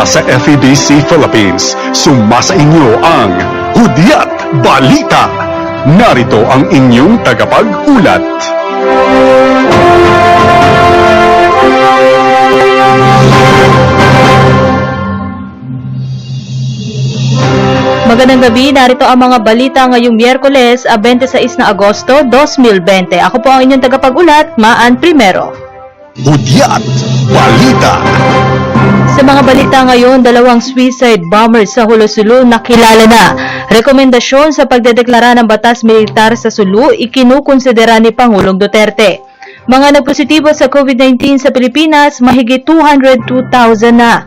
Mula sa FEBC Philippines, sumasa inyo ang Hudyat Balita. Narito ang inyong tagapag-ulat. Magandang gabi, narito ang mga balita ngayong Miyerkules, ah, 26 na Agosto, 2020. Ako po ang inyong tagapag-ulat, Maan Primero. Hudyat Balita. Sa mga balita ngayon, dalawang suicide bombers sa Hulo Sulu nakilala na. Rekomendasyon sa pagdedeklara ng batas militar sa Sulu, ikinukonsidera ni Pangulong Duterte. Mga nagpositibo sa COVID-19 sa Pilipinas, mahigit 202,000 na.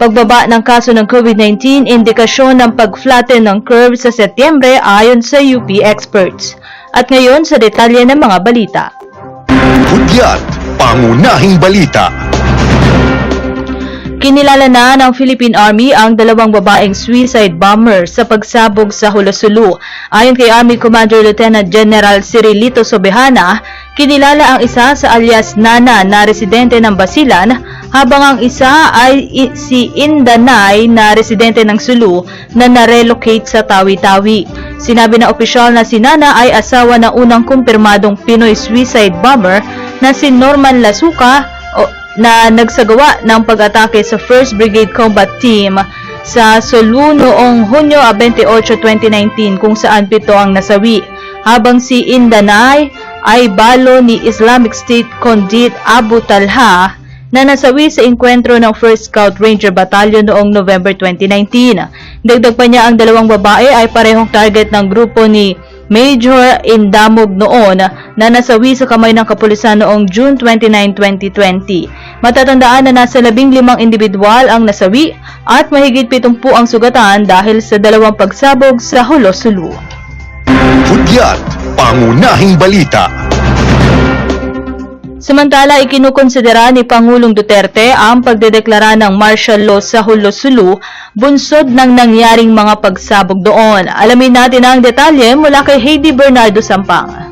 Pagbaba ng kaso ng COVID-19, indikasyon ng pag-flatten ng curve sa Setyembre ayon sa UP experts. At ngayon sa detalye ng mga balita. Hudyat Pangunahing Balita. Kinilala na ng Philippine Army ang dalawang babaeng suicide bomber sa pagsabog sa Hulasulu. Ayon kay Army Commander Lieutenant General Cirilito Sobehana, kinilala ang isa sa alias Nana na residente ng Basilan habang ang isa ay si Indanay na residente ng Sulu na narelocate sa Tawi-Tawi. Sinabi na opisyal na si Nana ay asawa ng unang kumpirmadong Pinoy suicide bomber na si Norman Lasuka na nagsagawa ng pag-atake sa 1st Brigade Combat Team sa Sulu noong Hunyo 28, 2019 kung saan pito ang nasawi. Habang si Indanay ay balo ni Islamic State Condit Abu Talha na nasawi sa inkwentro ng 1st Scout Ranger Battalion noong November 2019. Dagdag pa niya ang dalawang babae ay parehong target ng grupo ni Major Indamog noon na nasawi sa kamay ng kapulisan noong June 29, 2020. Matatandaan na nasa labing limang individual ang nasawi at mahigit pitumpu ang sugatan dahil sa dalawang pagsabog sa Hulo Sulu. Hudyat Pangunahing Balita. Samantala, ikinukonsidera ni Pangulong Duterte ang pagdedeklara ng martial law sa Hulo Sulu bunsod ng nangyaring mga pagsabog doon. Alamin natin ang detalye mula kay Heidi Bernardo Sampang.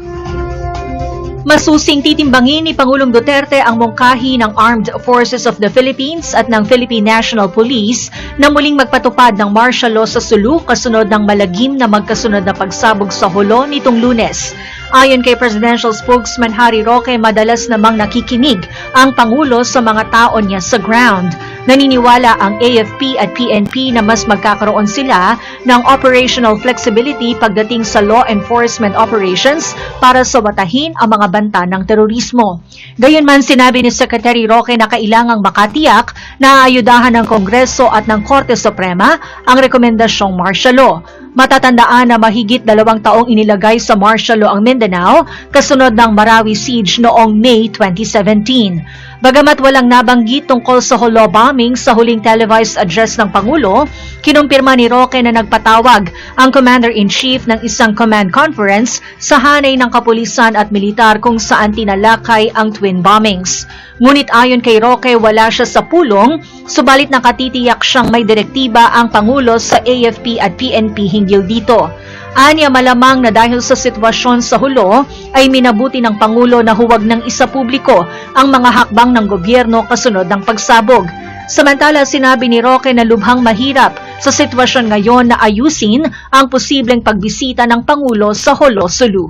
Masusing titimbangin ni Pangulong Duterte ang mungkahi ng Armed Forces of the Philippines at ng Philippine National Police na muling magpatupad ng martial law sa Sulu kasunod ng malagim na magkasunod na pagsabog sa Hulo nitong lunes. Ayon kay Presidential Spokesman Harry Roque, madalas namang nakikinig ang Pangulo sa mga tao niya sa ground. Naniniwala ang AFP at PNP na mas magkakaroon sila ng operational flexibility pagdating sa law enforcement operations para sawatahin ang mga banta ng terorismo. Gayunman sinabi ni Secretary Roque na kailangang makatiyak na ayudahan ng Kongreso at ng Korte Suprema ang rekomendasyong martial law. Matatandaan na mahigit dalawang taong inilagay sa martial law ang Mindanao kasunod ng Marawi siege noong May 2017. Bagamat walang nabanggit tungkol sa holo bombing sa huling televised address ng Pangulo, kinumpirma ni Roque na nagpatawag ang Commander-in-Chief ng isang command conference sa hanay ng kapulisan at militar kung saan tinalakay ang twin bombings. Ngunit ayon kay Roque, wala siya sa pulong, subalit nakatitiyak siyang may direktiba ang Pangulo sa AFP at PNP hinggil dito. Anya malamang na dahil sa sitwasyon sa hulo ay minabuti ng Pangulo na huwag ng isa publiko ang mga hakbang ng gobyerno kasunod ng pagsabog. Samantala sinabi ni Roque na lubhang mahirap sa sitwasyon ngayon na ayusin ang posibleng pagbisita ng Pangulo sa Holo Sulu.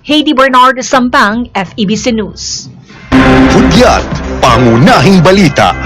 Heidi Bernard Sampang, FEBC News. Hudyat Pangunahing Balita.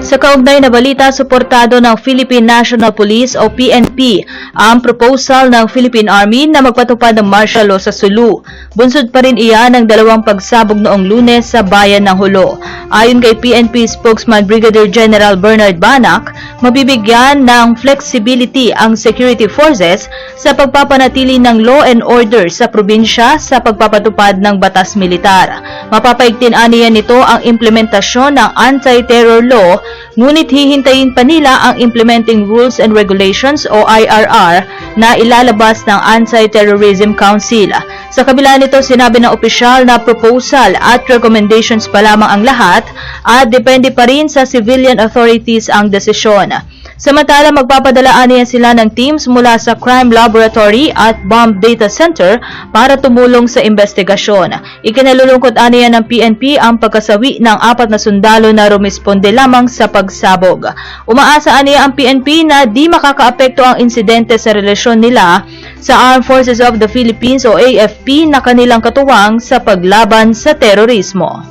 Sa kaugnay na balita, suportado ng Philippine National Police o PNP ang proposal ng Philippine Army na magpatupad ng martial law sa Sulu. Bunsod pa rin iyan ang dalawang pagsabog noong lunes sa bayan ng Hulo. Ayon kay PNP spokesman Brigadier General Bernard Banak, mabibigyan ng flexibility ang security forces sa pagpapanatili ng law and order sa probinsya sa pagpapatupad ng batas militar. Mapapaigtin aniya nito ang implementasyon ng anti-terror law ngunit hihintayin pa nila ang Implementing Rules and Regulations o IRR na ilalabas ng Anti-Terrorism Council. Sa kabila nito, sinabi ng opisyal na proposal at recommendations pa lamang ang lahat at depende pa rin sa civilian authorities ang desisyon. Samantala, magpapadala niya sila ng teams mula sa Crime Laboratory at Bomb Data Center para tumulong sa investigasyon. Ikinalulungkot aniya ng PNP ang pagkasawi ng apat na sundalo na rumisponde lamang sa pagsabog. Umaasa aniya ang PNP na di makakaapekto ang insidente sa relasyon nila sa Armed Forces of the Philippines o AFP na kanilang katuwang sa paglaban sa terorismo.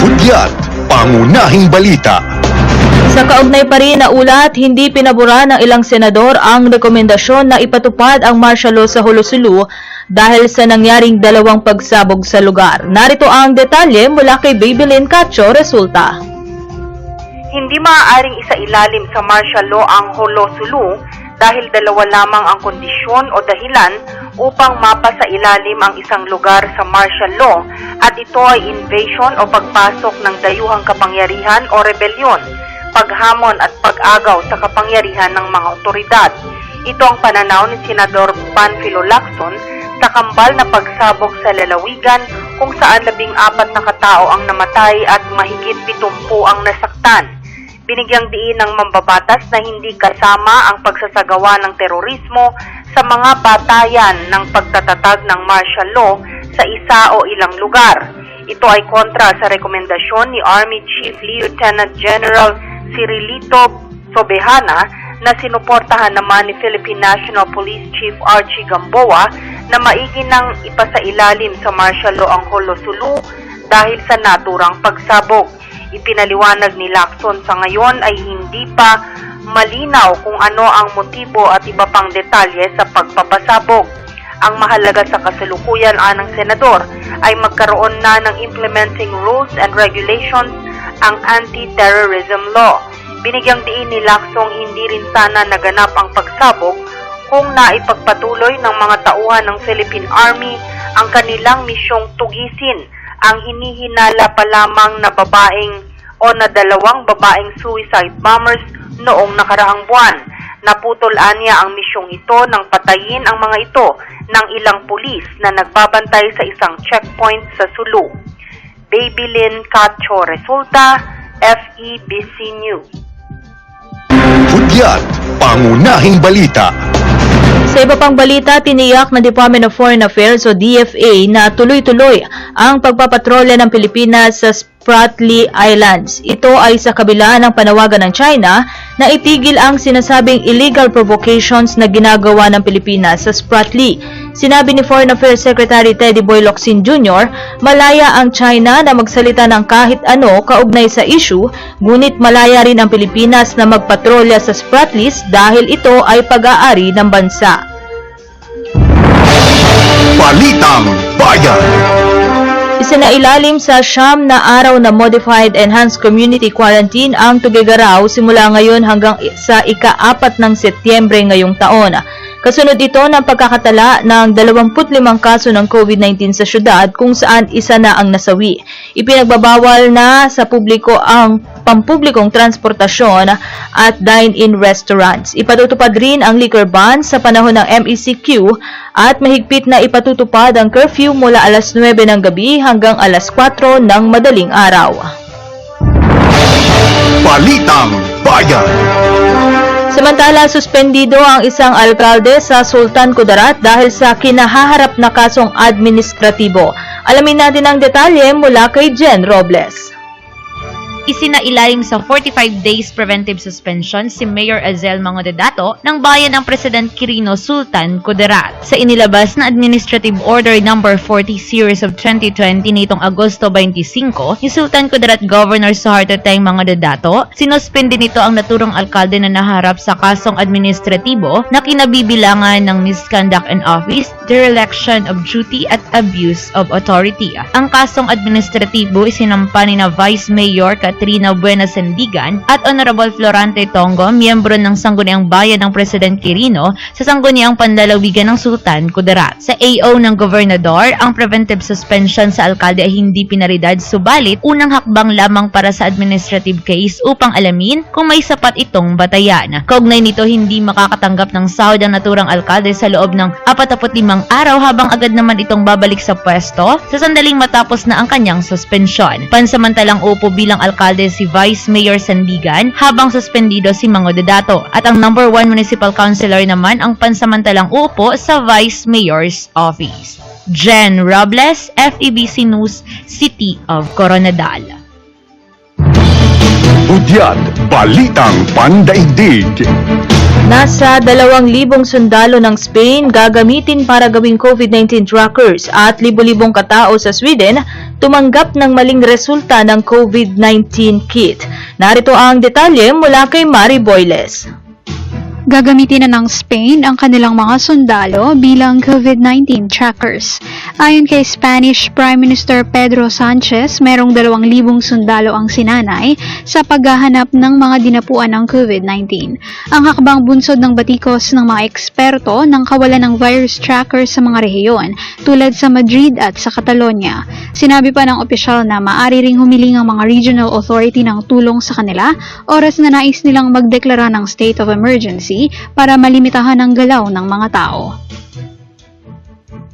Hudyat, pangunahing balita. Sa kaugnay pa rin na ulat, hindi pinabura ng ilang senador ang rekomendasyon na ipatupad ang martial law sa Hulosulu dahil sa nangyaring dalawang pagsabog sa lugar. Narito ang detalye mula kay Babylin Cacho, resulta. Hindi maaaring isa ilalim sa martial law ang Holosulu dahil dalawa lamang ang kondisyon o dahilan upang mapasa ilalim ang isang lugar sa martial law at ito ay invasion o pagpasok ng dayuhang kapangyarihan o rebelyon, paghamon at pag-agaw sa kapangyarihan ng mga otoridad. Ito ang pananaw ni Senador Panfilo Lacson sa kambal na pagsabog sa lalawigan kung saan labing apat na katao ang namatay at mahigit pitumpu ang nasaktan. Binigyang diin ng mambabatas na hindi kasama ang pagsasagawa ng terorismo sa mga batayan ng pagtatatag ng martial law sa isa o ilang lugar. Ito ay kontra sa rekomendasyon ni Army Chief Lieutenant General Cirilito Sobehana na sinuportahan naman ni Philippine National Police Chief Archie Gamboa na maigi nang ipasailalim sa martial law ang Holosulu dahil sa naturang pagsabog. Ipinaliwanag ni Lacson sa ngayon ay hindi pa malinaw kung ano ang motibo at iba pang detalye sa pagpapasabog. Ang mahalaga sa kasalukuyan anang senador ay magkaroon na ng implementing rules and regulations ang anti-terrorism law. Binigyang diin ni Lacson hindi rin sana naganap ang pagsabog kung naipagpatuloy ng mga tauhan ng Philippine Army ang kanilang misyong tugisin ang hinihinala pa lamang na babaeng o na dalawang babaeng suicide bombers noong nakaraang buwan. Naputol anya ang misyong ito nang patayin ang mga ito ng ilang pulis na nagbabantay sa isang checkpoint sa Sulu. Babylin Cacho Resulta, FEBC News. Hudyat, pangunahing balita. Sa iba pang balita, tiniyak ng Department of Foreign Affairs o DFA na tuloy-tuloy ang pagpapatrolya ng Pilipinas sa Spratly Islands. Ito ay sa kabila ng panawagan ng China na itigil ang sinasabing illegal provocations na ginagawa ng Pilipinas sa Spratly. Sinabi ni Foreign Affairs Secretary Teddy Boy Locsin Jr., malaya ang China na magsalita ng kahit ano kaugnay sa issue, ngunit malaya rin ang Pilipinas na magpatrolya sa Spratlys dahil ito ay pag-aari ng bansa. Balitang Bayan. Isinailalim sa siyam na araw na Modified Enhanced Community Quarantine ang Tugigaraw simula ngayon hanggang sa ika-apat ng Setyembre ngayong taon. Kasunod ito ng pagkakatala ng 25 kaso ng COVID-19 sa syudad kung saan isa na ang nasawi. Ipinagbabawal na sa publiko ang pampublikong transportasyon at dine-in restaurants. Ipatutupad rin ang liquor ban sa panahon ng MECQ at mahigpit na ipatutupad ang curfew mula alas 9 ng gabi hanggang alas 4 ng madaling araw. Balitang Bayan. Samantala, suspendido ang isang alkalde sa Sultan Kudarat dahil sa kinahaharap na kasong administratibo. Alamin natin ang detalye mula kay Jen Robles. Isinailalim sa 45 days preventive suspension si Mayor Azel Mangodedato ng bayan ng President Quirino Sultan Kudarat. Sa inilabas na Administrative Order No. 40 Series of 2020 nitong Agosto 25, ni Sultan Kudarat Governor Suharto Teng Mangodedato, sinuspindi nito ang naturang alkalde na naharap sa kasong administratibo na kinabibilangan ng misconduct in office, dereliction of duty at abuse of authority. Ang kasong administratibo isinampa ni na Vice Mayor Katrina Buenas Sendigan at Honorable Florante Tongo, miyembro ng Sangguniang Bayan ng President Quirino sa Sangguniang Panlalawigan ng Sultan Kudarat. Sa AO ng Gobernador, ang preventive suspension sa alkalde ay hindi pinaridad subalit unang hakbang lamang para sa administrative case upang alamin kung may sapat itong batayan. Kaugnay nito hindi makakatanggap ng sahod ang naturang alkalde sa loob ng 45 araw habang agad naman itong babalik sa pwesto sa sandaling matapos na ang kanyang suspensyon. Pansamantalang upo bilang alkalde alkalde si Vice Mayor Sandigan habang suspendido si Mango Dato at ang number 1 municipal councilor naman ang pansamantalang uupo sa Vice Mayor's office. Jen Robles, FEBC News, City of Coronadal. Hudyat Balitang Pandaigdig. Nasa 2,000 sundalo ng Spain gagamitin para gawing COVID-19 trackers at libo-libong katao sa Sweden tumanggap ng maling resulta ng COVID-19 kit. Narito ang detalye mula kay Mari Boyles. Gagamitin na ng Spain ang kanilang mga sundalo bilang COVID-19 trackers. Ayon kay Spanish Prime Minister Pedro Sanchez, merong 2,000 sundalo ang sinanay sa paghahanap ng mga dinapuan ng COVID-19. Ang hakbang bunsod ng batikos ng mga eksperto ng kawalan ng virus trackers sa mga rehiyon tulad sa Madrid at sa Catalonia. Sinabi pa ng opisyal na maaari ring humiling ang mga regional authority ng tulong sa kanila oras na nais nilang magdeklara ng state of emergency para malimitahan ang galaw ng mga tao.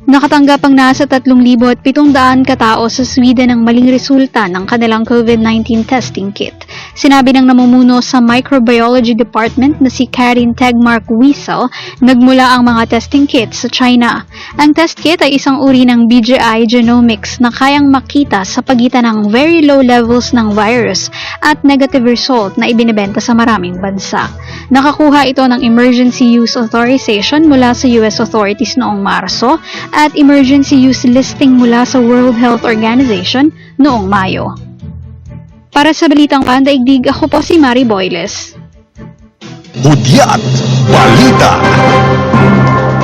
Nakatanggap ang nasa 3,700 katao sa Sweden ng maling resulta ng kanilang COVID-19 testing kit. Sinabi ng namumuno sa Microbiology Department na si Karin Tegmark Wiesel, nagmula ang mga testing kits sa China. Ang test kit ay isang uri ng BGI genomics na kayang makita sa pagitan ng very low levels ng virus at negative result na ibinebenta sa maraming bansa. Nakakuha ito ng emergency use authorization mula sa US authorities noong Marso at emergency use listing mula sa World Health Organization noong Mayo. Para sa Balitang Pandaigdig, ako po si Mari Boyles. Hudyat Balita.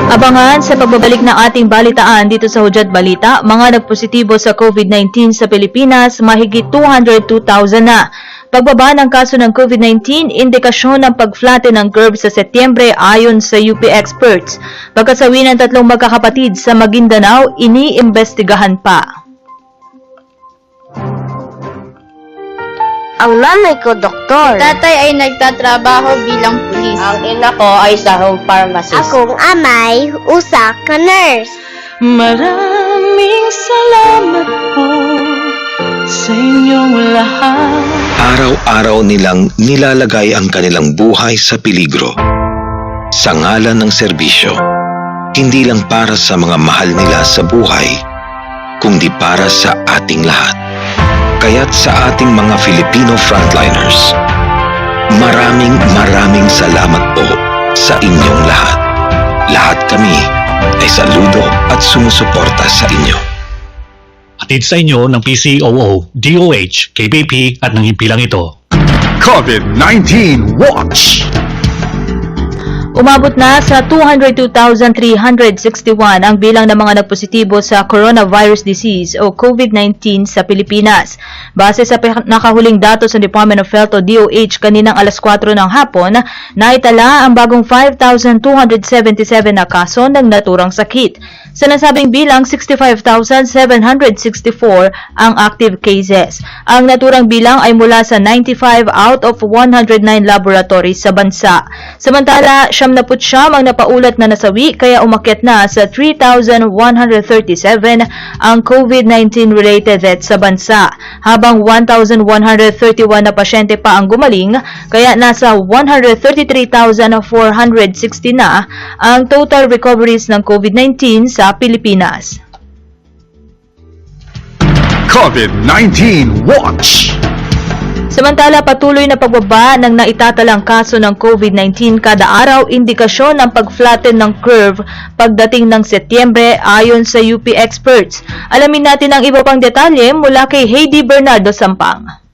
Abangan sa pagbabalik ng ating balitaan dito sa Hudyat Balita, mga nagpositibo sa COVID-19 sa Pilipinas, mahigit 202,000 na. Pagbaba ng kaso ng COVID-19, indikasyon ng pag-flatten ng curve sa Setyembre ayon sa UP experts. Pagkasawi ng tatlong magkakapatid sa Maguindanao, iniimbestigahan pa. Ang nanay ko, doktor. Tatay ay nagtatrabaho bilang pulis. Ang ina ko ay sa home pharmacist. Akong amay, usa ka nurse. Maraming salamat po sa inyong lahat. Araw-araw nilang nilalagay ang kanilang buhay sa peligro. Sa ngalan ng serbisyo, hindi lang para sa mga mahal nila sa buhay, kundi para sa ating lahat. Kaya't sa ating mga Filipino frontliners, maraming maraming salamat po sa inyong lahat. Lahat kami ay saludo at sumusuporta sa inyo. Atid sa inyo ng PCOO, DOH, KBP at ng himpilang ito. COVID-19 Watch. Umabot na sa 202,361 ang bilang ng mga nagpositibo sa coronavirus disease o COVID-19 sa Pilipinas. Base sa nakahuling datos ng Department of Health o DOH kaninang alas 4 ng hapon, naitala ang bagong 5,277 na kaso ng naturang sakit. Sa nasabing bilang, 65,764 ang active cases. Ang naturang bilang ay mula sa 95 out of 109 laboratories sa bansa. Samantala, 79 ang napaulat na nasawi kaya umakyat na sa 3,137 ang COVID-19 related deaths sa bansa, habang 1,131 na pasyente pa ang gumaling kaya nasa 133,460 na ang total recoveries ng COVID-19 sa Pilipinas. COVID-19 Watch. Samantala, patuloy na pagbaba ng naitatalang kaso ng COVID-19 kada araw, indikasyon ng pag-flatten ng curve pagdating ng Setyembre ayon sa UP experts. Alamin natin ang iba pang detalye mula kay Heidi Bernardo Sampang.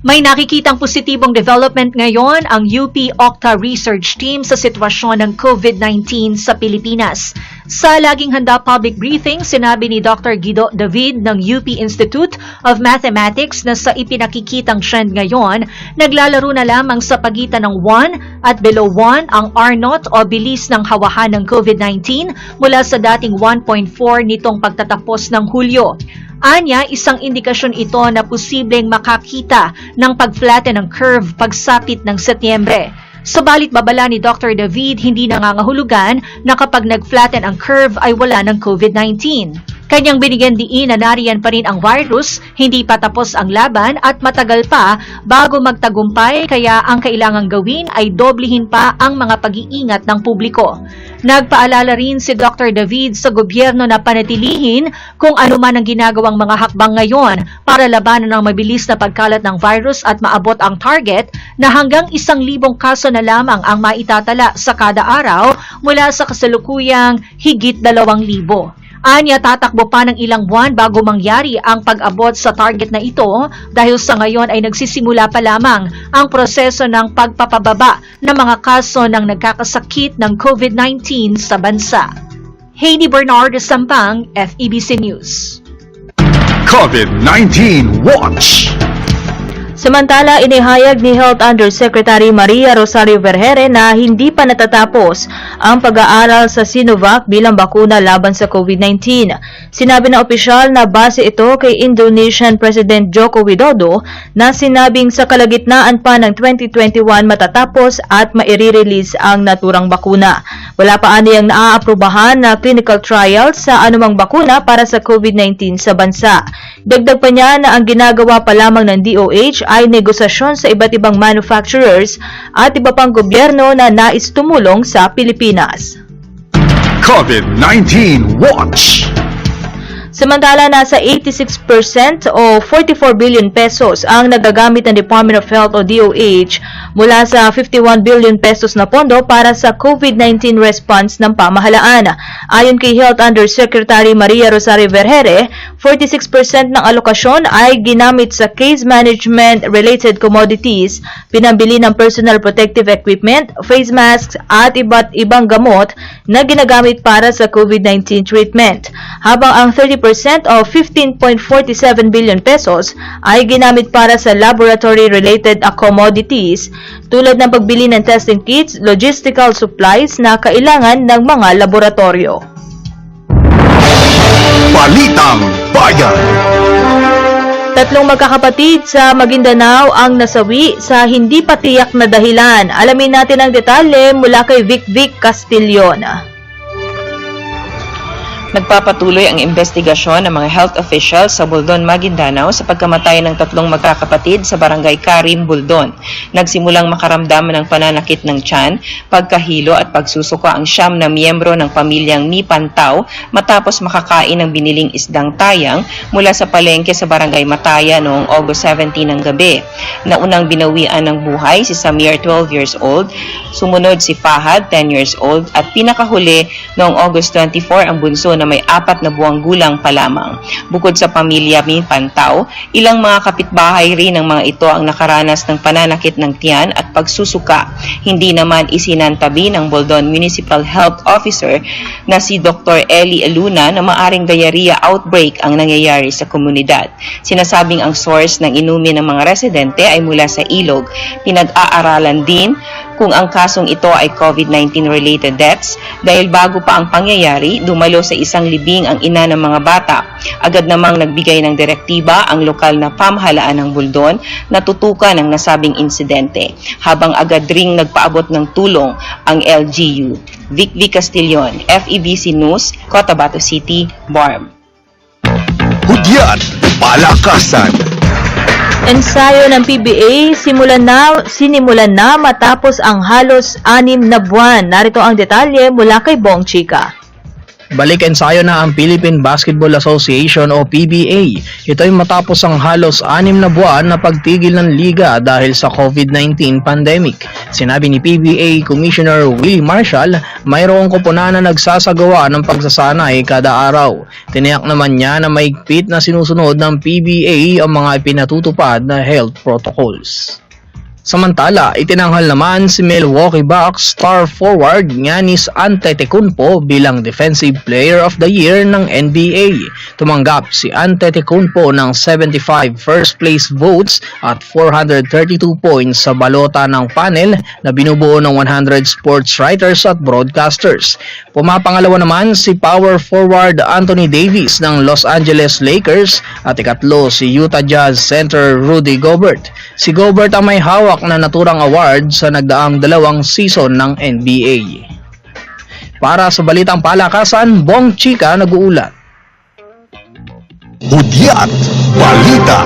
May nakikitang positibong development ngayon ang UP Octa Research Team sa sitwasyon ng COVID-19 sa Pilipinas. Sa laging handa public briefing, sinabi ni Dr. Guido David ng UP Institute of Mathematics na sa ipinakikitang trend ngayon, naglalaro na lamang sa pagitan ng 1 at below 1 ang R0 o bilis ng hawahan ng COVID-19 mula sa dating 1.4 nitong pagtatapos ng Hulyo. Anya, isang indikasyon ito na posibleng makakita ng pag-flatten ng curve pagsapit ng Setyembre. Subalit babala ni Dr. David, hindi nangangahulugan na kapag nag-flatten ang curve ay wala ng COVID-19. Kanyang binigyan diin na nariyan pa rin ang virus, hindi pa tapos ang laban at matagal pa bago magtagumpay kaya ang kailangang gawin ay doblehin pa ang mga pag-iingat ng publiko. Nagpaalala rin si Dr. David sa gobyerno na panatilihin kung ano man ang ginagawang mga hakbang ngayon para labanan ang mabilis na pagkalat ng virus at maabot ang target na hanggang isang libong kaso na lamang ang maitatala sa kada araw mula sa kasalukuyang higit dalawang libo. Anya tatakbo pa ng ilang buwan bago mangyari ang pag-abot sa target na ito dahil sa ngayon ay nagsisimula pa lamang ang proseso ng pagpapababa ng mga kaso ng nagkakasakit ng COVID-19 sa bansa. Heidi Bernard Sampang, FEBC News. COVID-19 Watch. Samantala, inihayag ni Health Undersecretary Maria Rosario Vergere na hindi pa natatapos ang pag-aaral sa Sinovac bilang bakuna laban sa COVID-19. Sinabi ng opisyal na base ito kay Indonesian President Joko Widodo na sinabing sa kalagitnaan pa ng 2021 matatapos at maire-release ang naturang bakuna. Wala pa aniyang naaaprubahan na clinical trial sa anumang bakuna para sa COVID-19 sa bansa. Dagdag pa niya na ang ginagawa pa lamang ng DOH ay negosasyon sa iba't ibang manufacturers at iba pang gobyerno na nais tumulong sa Pilipinas. COVID-19 Watch. Samantala, nasa 86% o 44 billion pesos ang nagagamit ng Department of Health o DOH mula sa 51 billion pesos na pondo para sa COVID-19 response ng pamahalaan. Ayon kay Health Undersecretary Maria Rosario Vergere, 46% ng alokasyon ay ginamit sa case management related commodities, pinambili ng personal protective equipment, face masks at iba't ibang gamot na ginagamit para sa COVID-19 treatment. Habang ang 30% o 15.47 billion pesos ay ginamit para sa laboratory-related commodities tulad ng pagbili ng testing kits, logistical supplies na kailangan ng mga laboratorio. Balitang Bayan. Tatlong magkakapatid sa Maguindanao ang nasawi sa hindi patiyak na dahilan. Alamin natin ang detalye mula kay Vic Vic Castillon. Nagpapatuloy ang investigasyon ng mga health officials sa Buldon, Maguindanao sa pagkamatay ng tatlong magkakapatid sa barangay Karim, Buldon. Nagsimulang makaramdaman ng pananakit ng tiyan, pagkahilo at pagsusuka ang siyam na miyembro ng pamilyang Mi Pantaw matapos makakain ng biniling isdang tayang mula sa palengke sa barangay Mataya noong August 17 ng gabi. Naunang binawian ng buhay si Samir 12 years old, sumunod si Fahad 10 years old at pinakahuli noong August 24 ang bunso na may apat na buwang gulang pa lamang. Bukod sa pamilya Mi Pantaw, ilang mga kapitbahay rin ng mga ito ang nakaranas ng pananakit ng tiyan at pagsusuka. Hindi naman isinantabi ng Boldon Municipal Health Officer na si Dr. Eli Aluna na maaring diarrhea outbreak ang nangyayari sa komunidad. Sinasabing ang source ng inumin ng mga residente ay mula sa ilog. Pinag-aaralan din kung ang kasong ito ay COVID-19 related deaths dahil bago pa ang pangyayari, dumalo sa isang libing ang ina ng mga bata. Agad namang nagbigay ng direktiba ang lokal na pamahalaan ng Buldon na tutukan ang nasabing insidente, habang agad ring nagpaabot ng tulong ang LGU. Vic Vic Castillon, FEBC News, Cotabato City, BARM. Hudyat Palakasan. Ensayo ng PBA simulan na, sinimulan na matapos ang halos anim na buwan. Narito ang detalye mula kay Bong Chica. Balik ensayo na ang Philippine Basketball Association o PBA. Ito ay matapos ang halos anim na buwan na pagtigil ng liga dahil sa COVID-19 pandemic. Sinabi ni PBA Commissioner Willie Marshall, mayroong kupuna na nagsasagawa ng pagsasanay kada araw. Tiniyak naman niya na maigpit na sinusunod ng PBA ang mga ipinatutupad na health protocols. Samantala, itinanghal naman si Milwaukee Bucks star forward Giannis Antetokounmpo bilang Defensive Player of the Year ng NBA. Tumanggap si Antetokounmpo ng 75 first place votes at 432 points sa balota ng panel na binubuo ng 100 sports writers at broadcasters. Pumapangalawa naman si power forward Anthony Davis ng Los Angeles Lakers at ikatlo si Utah Jazz center Rudy Gobert. Si Gobert ang may hawak na naturang award sa nagdaang dalawang season ng NBA. Para sa Balitang Palakasan, Bong Chika nag-uulat. Hudyat Balita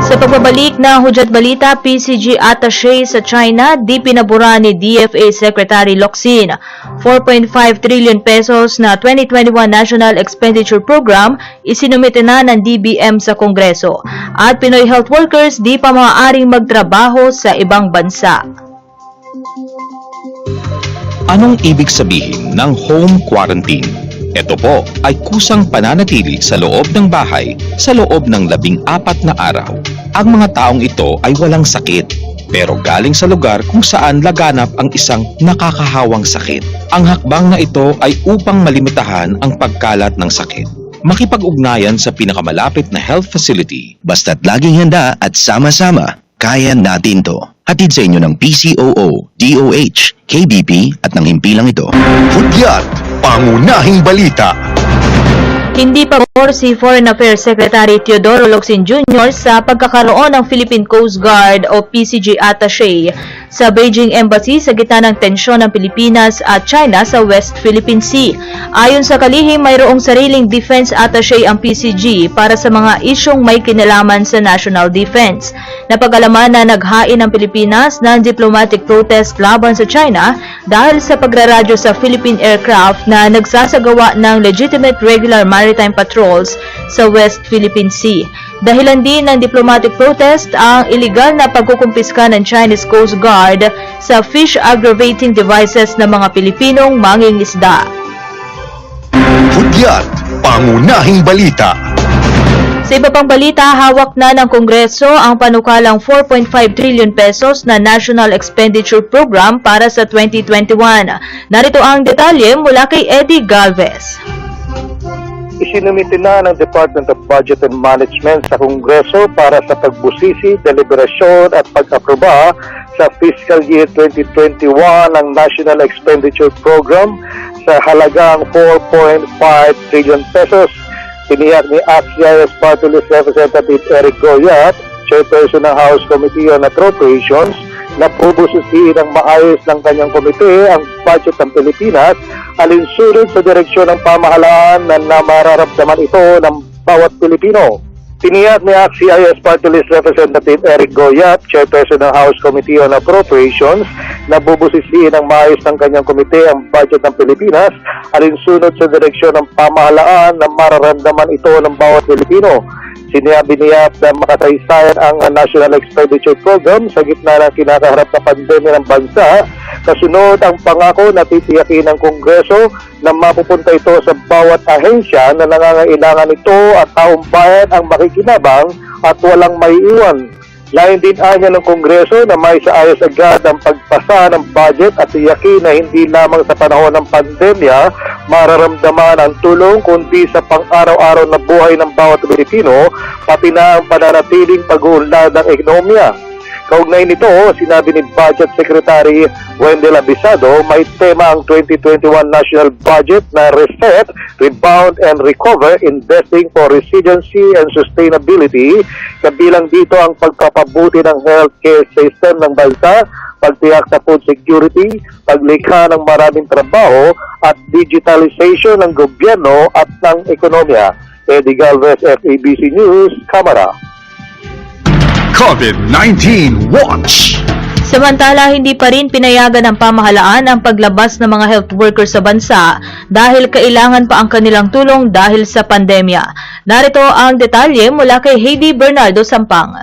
Sa pagbabalik ng Hudyat Balita, PCG Attaché sa China, di pinabura ni DFA Secretary Locsin 4.5 trillion pesos na 2021 National Expenditure Program isinumite na ng DBM sa Kongreso at Pinoy health workers di pa maaaring magtrabaho sa ibang bansa. Anong ibig sabihin ng home quarantine? Ito po ay kusang pananatili sa loob ng bahay sa loob ng labing apat na araw. Ang mga taong ito ay walang sakit pero galing sa lugar kung saan laganap ang isang nakakahawang sakit. Ang hakbang na ito ay upang malimitahan ang pagkalat ng sakit. Makipag-ugnayan sa pinakamalapit na health facility. Basta't laging handa at sama-sama, kaya natin to. Hatid sa inyo ng PCOO, DOH, KBP at ng himpilang ito. Hudyat Pangunahing Balita. Hindi pabor si Foreign Affairs Secretary Teodoro Locsin Jr. sa pagkakaroon ng Philippine Coast Guard o PCG Attaché sa Beijing Embassy sa gitna ng tensyon ng Pilipinas at China sa West Philippine Sea. Ayon sa kalihim, mayroong sariling defense attaché ang PCG para sa mga isyong may kinalaman sa national defense. Napag-alaman na naghain ng Pilipinas ng diplomatic protest laban sa China dahil sa pagraradyo sa Philippine aircraft na nagsasagawa ng legitimate regular maritime patrols sa West Philippine Sea. Dahilan din ng diplomatic protest ang iligal na pagkukumpiska ng Chinese Coast Guard sa fish aggravating devices ng mga Pilipinong mangingisda. Hudyat Pangunahing Balita Sa iba pang balita, hawak na ng Kongreso ang panukalang 4.5 trillion pesos na National Expenditure Program para sa 2021. Narito ang detalye mula kay Eddie Galvez. Isinumite na ng Department of Budget and Management sa Kongreso para sa pagbusisi, deliberasyon at pag-aproba sa fiscal year 2021 ng National Expenditure Program sa halagang 4.5 trillion pesos. Tiniyak ni AXIS Party List Representative Eric Goyat, Chairperson ng House Committee on Appropriations, na pubususin ng maayos ng kanyang komite ang budget ng Pilipinas alinsunod sa direksyon ng pamahalaan na namararamdaman ito ng bawat Pilipino. Tiniyak ni AXIS Party List Representative Eric Goyat, Chairperson ng House Committee on Appropriations, na bubusisiin ng maayos ng kanyang komite ang budget ng Pilipinas alinsunod sa direksyon ng pamahalaan na mararamdaman ito ng bawat Pilipino. Sinabi niya na makasaysayan ang National Expenditure Program sa gitna ng kinakaharap na pandemya ng bansa. Kasunod ang pangako na titiyakin ng Kongreso na mapupunta ito sa bawat ahensya na nangangailangan ito at taong bayan ang makikinabang at walang maiiwan. Lain din anya ng Kongreso na may saayos agad ang pagpasa ng budget at tiyakin na hindi lamang sa panahon ng pandemya mararamdaman ang tulong kundi sa pang-araw-araw na buhay ng bawat Pilipino pati na ang pananatiling pag-uunlad ng ekonomiya. Kaugnay nito, sinabi ni Budget Secretary Wendell Abisado, may tema ang 2021 National Budget na Reset, Rebound and Recover, Investing for Resiliency and Sustainability. Kabilang dito ang pagpapabuti ng healthcare system ng bansa, pagtiyak sa food security, paglikha ng maraming trabaho at digitalization ng gobyerno at ng ekonomiya. Eddie Galvez, FABC News, Camera. COVID-19 Watch Samantala, hindi pa rin pinayagan ng pamahalaan ang paglabas ng mga health workers sa bansa dahil kailangan pa ang kanilang tulong dahil sa pandemya. Narito ang detalye mula kay Heidi Bernardo Sampang.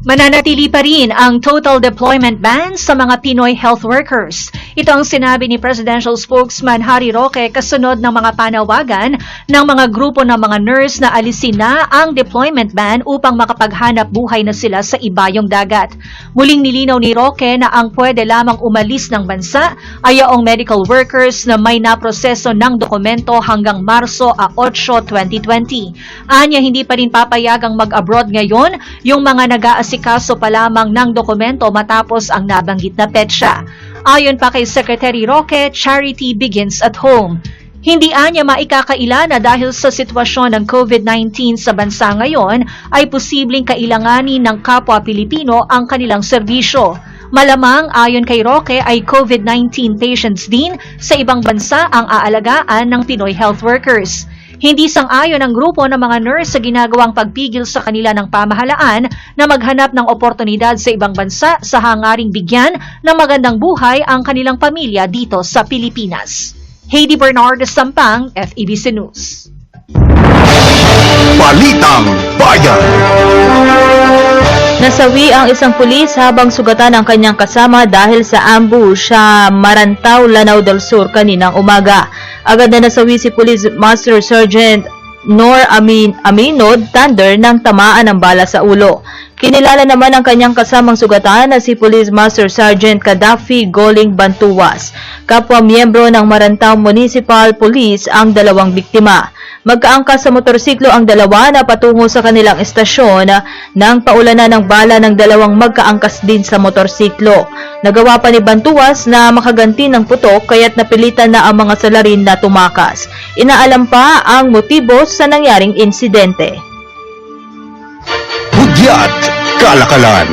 Mananatili pa rin ang total deployment ban sa mga Pinoy health workers. Ito ang sinabi ni Presidential Spokesman Harry Roque kasunod ng mga panawagan ng mga grupo ng mga nurse na alisin na ang deployment ban upang makapaghanap buhay na sila sa ibayong dagat. Muling nilinaw ni Roque na ang pwede lamang umalis ng bansa ay ang medical workers na may naproseso ng dokumento hanggang Marso 8, 2020. Anya hindi pa rin papayagang mag-abroad ngayon yung mga nag-aasikaso pa lamang ng dokumento matapos ang nabanggit na petsa. Ayon pa kay Secretary Roque, charity begins at home. Hindi anya maikakaila na dahil sa sitwasyon ng COVID-19 sa bansa ngayon ay posibleng kailanganin ng kapwa Pilipino ang kanilang serbisyo. Malamang ayon kay Roque ay COVID-19 patients din sa ibang bansa ang aalagaan ng Pinoy health workers. Hindi sang-ayon ang grupo ng mga nurse sa ginagawang pagpigil sa kanila ng pamahalaan na maghanap ng oportunidad sa ibang bansa sa hangaring bigyan ng magandang buhay ang kanilang pamilya dito sa Pilipinas. Heidi Bernard Sampang, FEBC News. Balitang Bayan. Nasawi ang isang pulis habang sugatan ang kanyang kasama dahil sa ambush sa Marantaw, Lanao del Sur kaninang umaga. Agad na nasawi si Police Master Sergeant Nor Amin Aminod Thunder ng tamaan ng bala sa ulo. Kinilala naman ang kanyang kasamang sugatan na si Police Master Sergeant Gaddafi Goling Bantuwas. Kapwa miyembro ng Marantaw Municipal Police ang dalawang biktima. Magkaangkas sa motorsiklo ang dalawa na patungo sa kanilang estasyon nang paulanan ng bala ng dalawang magkaangkas din sa motorsiklo. Nagawa pa ni Bantuwas na makaganti ng putok kaya't napilitan na ang mga salarin na tumakas. Inaalam pa ang motibo sa nangyaring insidente. Hudyat Kalakalan.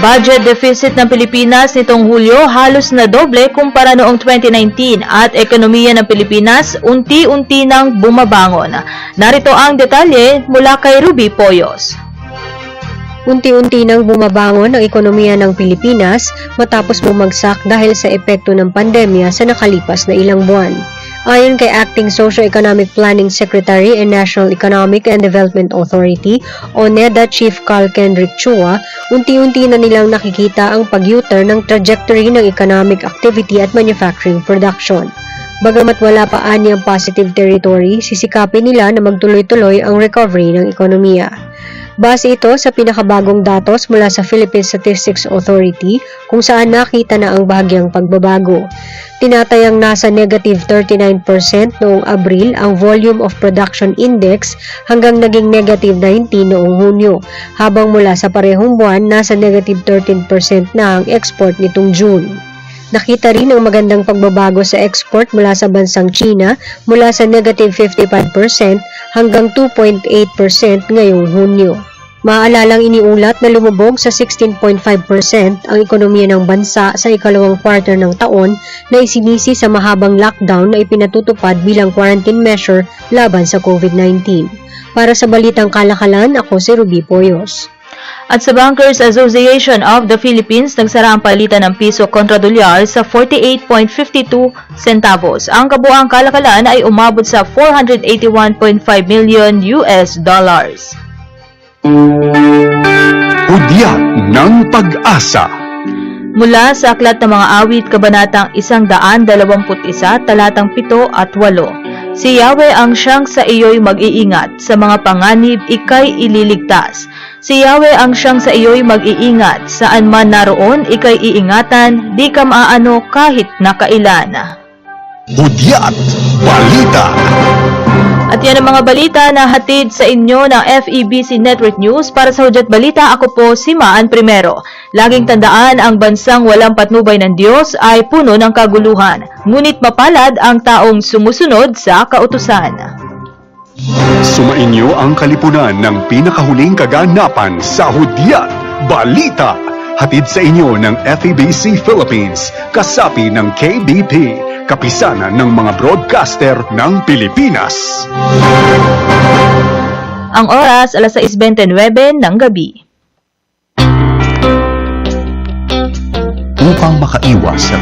Budget deficit ng Pilipinas nitong Hulyo halos na doble kumpara noong 2019 at ekonomiya ng Pilipinas unti-unti nang bumabangon. Narito ang detalye mula kay Ruby Poyos. Unti-unti nang bumabangon ang ekonomiya ng Pilipinas matapos bumagsak dahil sa epekto ng pandemya sa nakalipas na ilang buwan. Ayon kay Acting Socio-Economic Planning Secretary and National Economic and Development Authority o NEDA Chief Carl Kendrick Chua, unti-unti na nilang nakikita ang pag-U-turn ng trajectory ng economic activity at manufacturing production. Bagamat wala pa ani ang positive territory, sisikapin nila na magtuloy-tuloy ang recovery ng ekonomiya. Base ito sa pinakabagong datos mula sa Philippine Statistics Authority kung saan nakita na ang bahagyang pagbabago. Tinatayang nasa negative 39% noong Abril ang Volume of Production Index hanggang naging negative 19 noong Hunyo, habang mula sa parehong buwan nasa negative 13% na ang export nitong June. Nakita rin ang magandang pagbabago sa export mula sa bansang China mula sa negative 55% hanggang 2.8% ngayong Hunyo. Maalalang iniulat na lumubog sa 16.5% ang ekonomiya ng bansa sa ikalawang quarter ng taon na isinisi sa mahabang lockdown na ipinatutupad bilang quarantine measure laban sa COVID-19. Para sa Balitang Kalakalan, ako si Ruby Poyos. At sa Bankers Association of the Philippines, nagsara ang palitan ng piso kontra dolyar sa 48.52 centavos. Ang kabuang kalakalan ay umabot sa 481.5 million US dollars. Hudyat ng Pag-asa. Mula sa Aklat ng Mga Awit, Kabanatang 121, Talatang 7 at 8. Si Yahweh ang siyang sa iyo'y mag-iingat, sa mga panganib ikay ililigtas. Si Yahweh ang siyang sa iyo'y mag-iingat, saan man naroon ikay iingatan, di ka maaano kahit nakailan. Hudyat Balita. At yan ang mga balita na hatid sa inyo ng FEBC Network News. Para sa Hudyat Balita, ako po si Maan Primero. Laging tandaan, ang bansang walang patnubay ng Diyos ay puno ng kaguluhan. Ngunit mapalad ang taong sumusunod sa kautusan. Sumainyo ang kalipunan ng pinakahuling kaganapan sa Hudyat Balita. Hatid sa inyo ng FEBC Philippines, kasapi ng KBP, kapisanan ng mga broadcaster ng Pilipinas. Ang oras, alas 6.29 ng gabi. Upang makaiwas sa